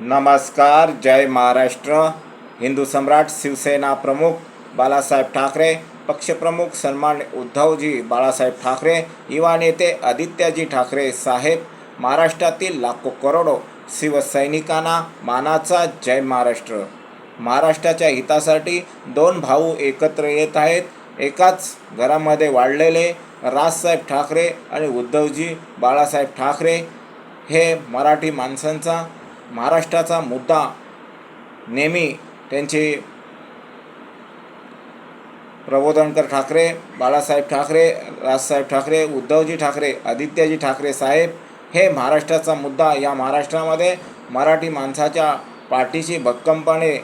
नमस्कार जय महाराष्ट्र. हिंदू सम्राट शिवसेना प्रमुख बाळासाहेब ठाकरे पक्षप्रमुख सन्मान उद्धवजी बाळासाहेब ठाकरे युवा नेते आदित्यजी ठाकरे साहेब महाराष्ट्रातील लाखो करोडो शिवसैनिकांना मानाचा जय महाराष्ट्र. महाराष्ट्राच्या हितासाठी दोन भाऊ एकत्र येत आहेत. एकाच घरामध्ये वाढलेले राजसाहेब ठाकरे आणि उद्धवजी बाळासाहेब ठाकरे हे मराठी माणसांचा महाराष्ट्राचा मुद्दा नेहमी त्यांचे प्रबोधनकर ठाकरे बाळासाहेब ठाकरे राजसाहेब ठाकरे उद्धवजी ठाकरे आदित्यजी ठाकरे साहेब हे महाराष्ट्राचा मुद्दा या महाराष्ट्रामध्ये मराठी माणसाच्या पाठीशी भक्कमपणे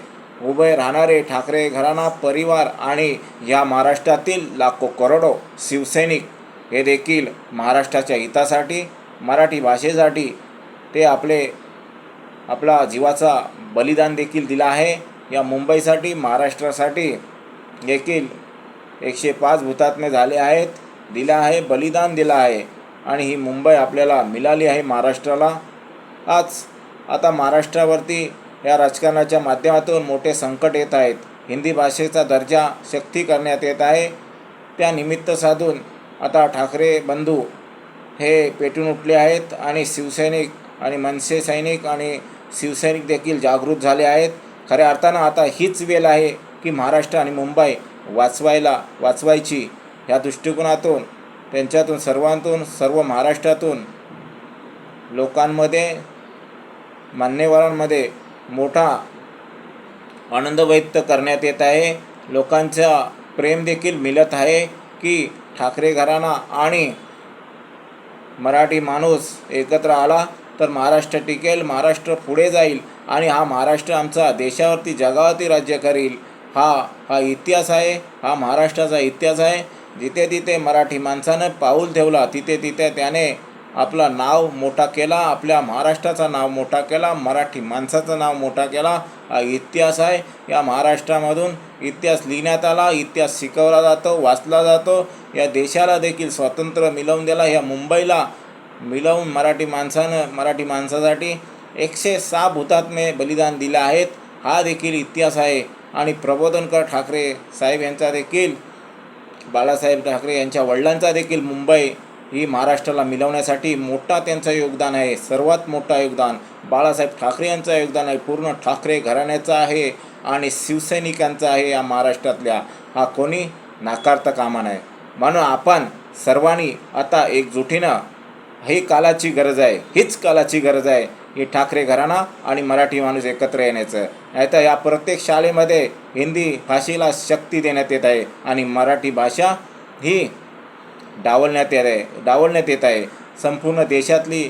उभे राहणारे ठाकरे घराणा परिवार आणि या महाराष्ट्रातील लाखो करोडो शिवसैनिक हे देखील महाराष्ट्राच्या हितासाठी मराठी भाषेसाठी ते आपले आपला जीवाचा बलिदान देखील दिला आहे. या मुंबईसाठी महाराष्ट्रासाठी देखील एकशे पाच भूतात्मे झाले आहेत. दिला आहे बलिदान दिलं आहे. आणि ही मुंबई आपल्याला मिळाली आहे महाराष्ट्राला. आज आता महाराष्ट्रावरती या राजकारणाच्या माध्यमातून मोठे संकट येत आहेत. हिंदी भाषेचा दर्जा शक्ती करण्यात येत आहे. त्या निमित्त साधून आता ठाकरे बंधू हे पेटून उठले आहेत. आणि शिवसैनिक आणि मनसे सैनिक आणि शिवसैनिक देखील जागृत झाले आहेत. खऱ्या अर्थानं आता हीच वेळ आहे की महाराष्ट्र आणि मुंबई वाचवायला वाचवायची. ह्या दृष्टिकोनातून त्यांच्यातून सर्वांतून सर्व महाराष्ट्रातून लोकांमध्ये मान्यवरांमध्ये मोठा आनंद व्यक्त करण्यात येत आहे. लोकांचा प्रेम देखील मिळत आहे की ठाकरे घराणा आणि मराठी माणूस एकत्र आला. तर महाराष्ट्र टिकेल महाराष्ट्र पुढे जाईल आणि हा महाराष्ट्र आमचा देशावरती जगावरती राज्य करील. हा हा इतिहास आहे हा महाराष्ट्राचा इतिहास आहे. जिथे तिथे मराठी माणसानं पाऊल ठेवला तिथे तिथे त्याने आपलं नाव मोठा केला आपल्या महाराष्ट्राचा नाव मोठा केला मराठी माणसाचं नाव मोठा केला. हा इतिहास आहे. या महाराष्ट्रामधून इतिहास लिहिण्यात आला इतिहास शिकवला जातो वाचला जातो. या देशाला देखील स्वातंत्र्य मिळवून दिला या मुंबईला मिळवून मराठी माणसानं मराठी माणसासाठी एकशे सहा भूतात्मे बलिदान दिलं आहेत. हा देखील इतिहास आहे. आणि प्रबोधनकर ठाकरे साहेब यांचा देखील बाळासाहेब ठाकरे यांच्या वडिलांचा देखील मुंबई ही महाराष्ट्राला मिळवण्यासाठी मोठा त्यांचं योगदान आहे. सर्वात मोठा योगदान बाळासाहेब ठाकरे यांचं योगदान आहे. पूर्ण ठाकरे घराण्याचं आहे आणि शिवसैनिकांचं आहे या महाराष्ट्रातल्या. हा कोणी नाकारता कामा नये. म्हणून आपण सर्वांनी आता एकजुटीनं ही कालाची गरज आहे हीच कालाची गरज आहे हे ठाकरे घराणा आणि मराठी माणूस एकत्र येण्याचं. नाहीतर या प्रत्येक शाळेमध्ये हिंदी भाषेला शक्ती देण्यात येत आहे आणि मराठी भाषा ही डावलण्यात येत आहे डावलण्यात येत आहे. संपूर्ण देशातली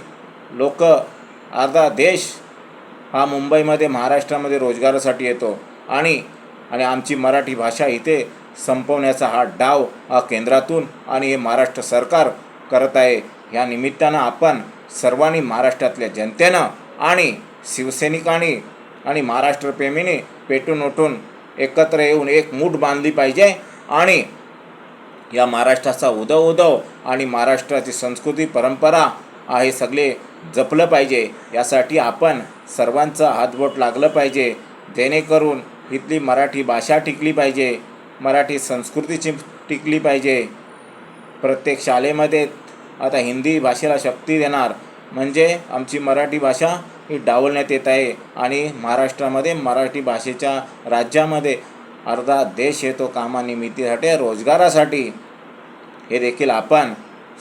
लोक अर्धा देश हा मुंबईमध्ये महाराष्ट्रामध्ये रोजगारासाठी येतो. आणि आणि आमची मराठी भाषा इथे संपवण्याचा हा डाव हा केंद्रातून आणि हे महाराष्ट्र सरकार करत आहे. या निमित्तानं आपण सर्वांनी महाराष्ट्रातल्या जनतेनं आणि शिवसैनिकांनी आणि महाराष्ट्रप्रेमीने पेटून उठून एकत्र येऊन एक मूठ बांधली पाहिजे आणि या महाराष्ट्राचा उदव उदव आणि महाराष्ट्राची संस्कृती परंपरा आहे सगळे जपलं पाहिजे. यासाठी आपण सर्वांचं हातबोट लागलं पाहिजे. जेणेकरून इथली मराठी भाषा टिकली पाहिजे. मराठी संस्कृतीची टिकली पाहिजे. प्रत्येक शाळेमध्ये आता हिंदी भाषेला शक्ती देणार. म्हणजे आमची मराठी भाषा ही डावलण्यात येत आहे. आणि महाराष्ट्रामध्ये मराठी भाषेच्या राज्यामध्ये अर्धा देश येतो कामानिमित्तीसाठी रोजगारासाठी. हे देखील आपण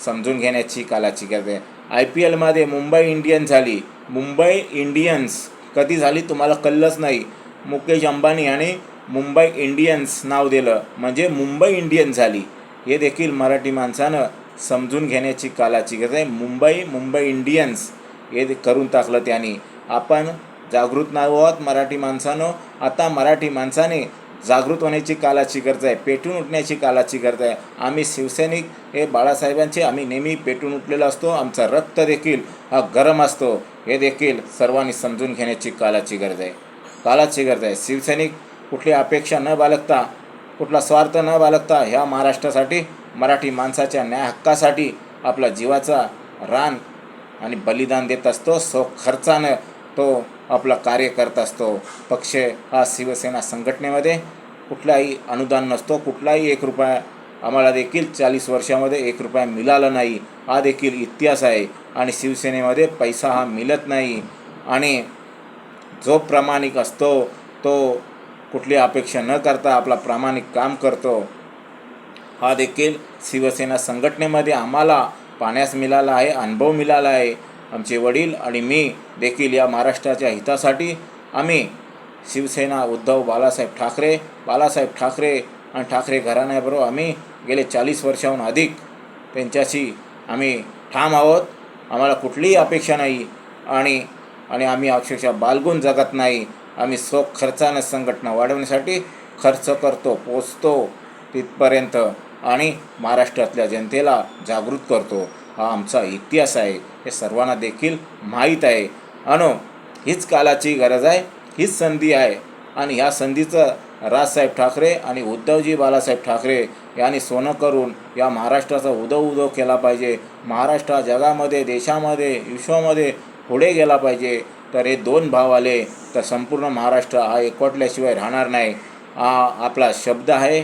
समजून घेण्याची कालाची गरज आहे. आय पी एलमध्ये मुंबई इंडियन्स झाली. मुंबई इंडियन्स कधी झाली तुम्हाला कळलंच नाही. मुकेश अंबानी यांनी मुंबई इंडियन्स नाव दिलं. म्हणजे मुंबई इंडियन्स झाली. हे देखील मराठी माणसानं समजून घेण्याची कालाची गरज आहे. मुंबई मुंबई इंडियन्स हे करून टाकलं त्यांनी. आपण जागृत नाही आहोत मराठी माणसानं. आता मराठी माणसाने जागृत होण्याची कालाची गरज आहे. पेटून उठण्याची कालाची गरज आहे. आम्ही शिवसैनिक हे बाळासाहेबांचे आम्ही नेहमी पेटून उठलेला असतो. आमचा रक्त देखील हा गरम असतो. हे देखील सर्वांनी समजून घेण्याची कालाची गरज आहे. कालाची गरज आहे. शिवसैनिक कुठली अपेक्षा न बाळगता कुठला स्वार्थ न बाळगता ह्या महाराष्ट्रासाठी मराठी माणसाच्या न्याय हक्कासाठी आपला जीवाचा रान आणि बलिदान देत असतो सो खर्चानं तो आपलं कार्य करत असतो. पक्ष हा शिवसेना संघटनेमध्ये कुठलाही अनुदान नसतो कुठलाही एक रुपया आम्हाला देखील चाळीस वर्षामध्ये एक रुपया मिळाला नाही. हा देखील इतिहास आहे आणि शिवसेनेमध्ये पैसा हा मिळत नाही. आणि जो प्रामाणिक असतो तो कुठली अपेक्षा न करता आपला प्रामाणिक काम करतो. हा देखील शिवसेना संघटनेमध्ये आम्हाला पाण्यास मिळाला आहे अनुभव मिळाला आहे. आमचे वडील आणि मी देखील या महाराष्ट्राच्या हितासाठी आम्ही शिवसेना उद्धव बाळासाहेब ठाकरे बाळासाहेब ठाकरे आणि ठाकरे घराण्याबरोबर आम्ही गेले चाळीस वर्षाहून अधिक त्यांच्याशी आम्ही ठाम आहोत. आम्हाला कुठलीही अपेक्षा नाही आणि आणि आम्ही अक्षरशः बालगून जगत नाही. आम्ही स्वखर्चानं संघटना वाढवण्यासाठी खर्च करतो पोचतो तिथपर्यंत आणि महाराष्ट्रातल्या जनतेला जागृत करतो. हा आमचा इतिहास आहे. हे सर्वांना देखील माहीत आहे. अनो हीच कालाची गरज आहे? हीच संधी आहे. आणि ह्या संधीचं राजसाहेब ठाकरे आणि उद्धवजी बालासाहेब ठाकरे यांनी सोनं करून या महाराष्ट्राचा उदव उदो केला पाहिजे. महाराष्ट्र जगामध्ये देशामध्ये विश्वामध्ये पुढे गेला पाहिजे. तर हे दोन भाव आले तर संपूर्ण महाराष्ट्र हा एकवटल्याशिवाय राहणार नाही. हा आपला शब्द आहे.